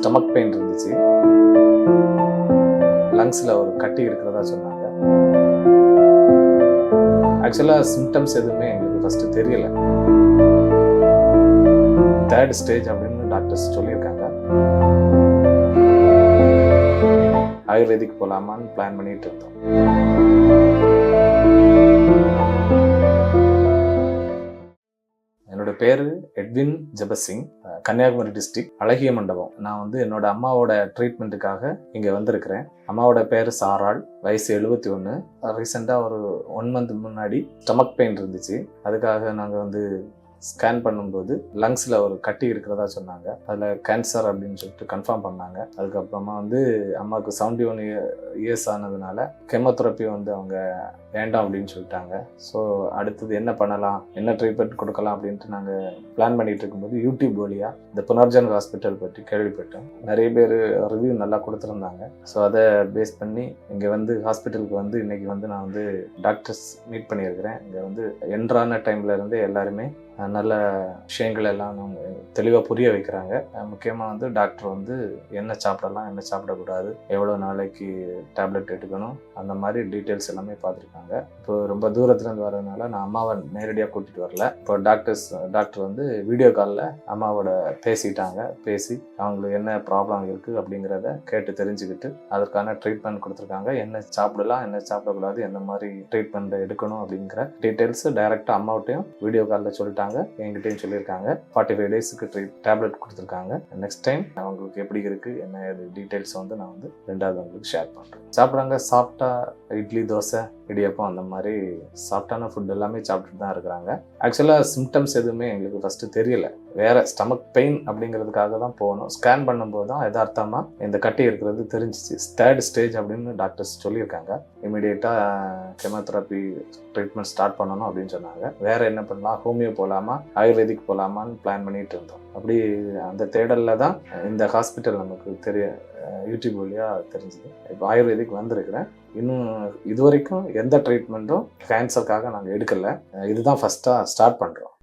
Stomach pain இருந்துச்சு. லங்ஸில் ஒரு கட்டி இருக்கிறதா சொன்னாங்க. ஆக்சுவலாக சிம்டம்ஸ் எதுவுமே எங்களுக்கு ஃபஸ்ட்டு தெரியல. தேர்ட் ஸ்டேஜ் அப்படின்னு டாக்டர்ஸ் சொல்லியிருக்காங்க. ஆயுர்வேதிக் போகலாமான்னு பிளான் பண்ணிட்டு இருந்தோம். என்னோட பேர் எட்வின் ஜபசிங் கன்னியாகுமரி டிஸ்ட்ரிக் அழகிய மண்டபம். நான் வந்து என்னோட அம்மாவோட ட்ரீட்மெண்ட்டுக்காக இங்கே வந்திருக்கிறேன். அம்மாவோட பேர் சாராள் வயசு எழுபத்தி ஒன்று ரீசெண்டாக ஒரு ஒன் மந்த் முன்னாடி ஸ்டமக் பெயின் இருந்துச்சு. அதுக்காக நாங்கள் வந்து ஸ்கேன் பண்ணும்போது லங்ஸில் ஒரு கட்டி இருக்கிறதா சொன்னாங்க. அதில் கேன்சர் அப்படின்னு சொல்லிட்டு கன்ஃபார்ம் பண்ணாங்க. அதுக்கப்புறமா வந்து அம்மாவுக்கு செவன்டி ஒன் இயர்ஸ் ஆனதுனால கெமோதெரப்பி வந்து அவங்க வேண்டாம் அப்படின்னு சொல்லிட்டாங்க. ஸோ அடுத்தது என்ன பண்ணலாம்? என்ன ட்ரீட்மெண்ட் கொடுக்கலாம் அப்படின்ட்டு நாங்கள் பிளான் பண்ணிட்டு இருக்கும்போது யூடியூப் வழியாக இந்த புனர்ஜன் ஹாஸ்பிட்டல் பற்றி கேள்விப்பட்டோம் நிறைய பேர் ரிவ்யூ நல்லா கொடுத்துருந்தாங்க. ஸோ அதை பேஸ் பண்ணி இங்கே வந்து ஹாஸ்பிட்டலுக்கு வந்து இன்றைக்கி வந்து நான் வந்து டாக்டர்ஸ் மீட் பண்ணியிருக்கிறேன். இங்கே வந்து என்ட்ரான டைமில் இருந்து எல்லாருமே நல்ல விஷயங்கள் எல்லாம் அவங்க தெளிவாக புரிய வைக்கிறாங்க. முக்கியமாக வந்து டாக்டர் வந்து என்ன சாப்பிடலாம் என்ன சாப்பிடக்கூடாது எவ்வளோ நாளைக்கு டேப்லெட் எடுக்கணும் அந்த மாதிரி டீட்டெயில்ஸ் எல்லாமே பார்த்துருக்காங்க. இப்போ ரொம்ப தூரத்துலேருந்து வரதுனால நான் அம்மாவை நேரடியாக கூட்டிகிட்டு வரல. இப்போ டாக்டர்ஸ் டாக்டர் வந்து வீடியோ காலில் அம்மாவோட பேசிட்டாங்க. பேசி அவங்களுக்கு என்ன ப்ராப்ளம் இருக்குது அப்படிங்கிறத கேட்டு தெரிஞ்சுக்கிட்டு அதற்கான ட்ரீட்மெண்ட் கொடுத்துருக்காங்க. என்ன சாப்பிடலாம் என்ன சாப்பிடக்கூடாது எந்த மாதிரி ட்ரீட்மெண்ட் எடுக்கணும் அப்படிங்கிற டீட்டெயில்ஸ் டைரெக்டாக அம்மாவட்டையும் வீடியோ காலில் சொல்லிட்டாங்க. என்கிட்டையும் சொல்லியிருக்காங்க. ஃபார்ட்டி ஃபைவ் டேஸுக்கு ட்ரீட் டேப்லெட் கொடுத்துருக்காங்க. நெக்ஸ்ட் டைம் அவங்களுக்கு எப்படி இருக்குது என்ன டீட்டெயில்ஸ் வந்து நான் வந்து ரெண்டாவது உங்களுக்கு ஷேர் பண்ணுறேன் சாப்பிட்றாங்க சாப்பிட்டா இட்லி தோசை இடியப்பம் அந்த மாதிரி சாஃப்டான ஃபுட் எல்லாமே சாப்பிட்டுட்டு தான் இருக்கிறாங்க ஆக்சுவலாக சிம்டம்ஸ் எதுவுமே எங்களுக்கு ஃபஸ்ட்டு தெரியல. வேறு ஸ்டமக் பெயின் அப்படிங்கிறதுக்காக தான் போகணும். ஸ்கேன் பண்ணும்போது தான் யதார்த்தமாக இந்த கட்டி இருக்கிறது தெரிஞ்சிச்சு. தேர்ட் ஸ்டேஜ் அப்படின்னு டாக்டர்ஸ் சொல்லியிருக்காங்க. இமீடியட்டாக கெமோதெரப்பி ட்ரீட்மெண்ட் ஸ்டார்ட் பண்ணணும் அப்படின்னு சொன்னாங்க. வேறு என்ன பண்ணலாம்? ஹோமியோ போகலாமா ஆயுர்வேதிக் போகலாமான்னு பிளான் பண்ணிகிட்டு இருந்தோம். அப்படி அந்த தேடலில் தான் இந்த ஹாஸ்பிட்டல் நமக்கு தெரிய யூடியூப் வழியாக தெரிஞ்சுது. இப்போ ஆயுர்வேதிக் வந்திருக்கிறேன். இன்னும் இது வரைக்கும் எந்த ட்ரீட்மெண்ட்டும் கேன்சருக்காக நாங்கள் எடுக்கலை. இதுதான் ஃபஸ்ட்டாக ஸ்டார்ட் பண்ணுறோம்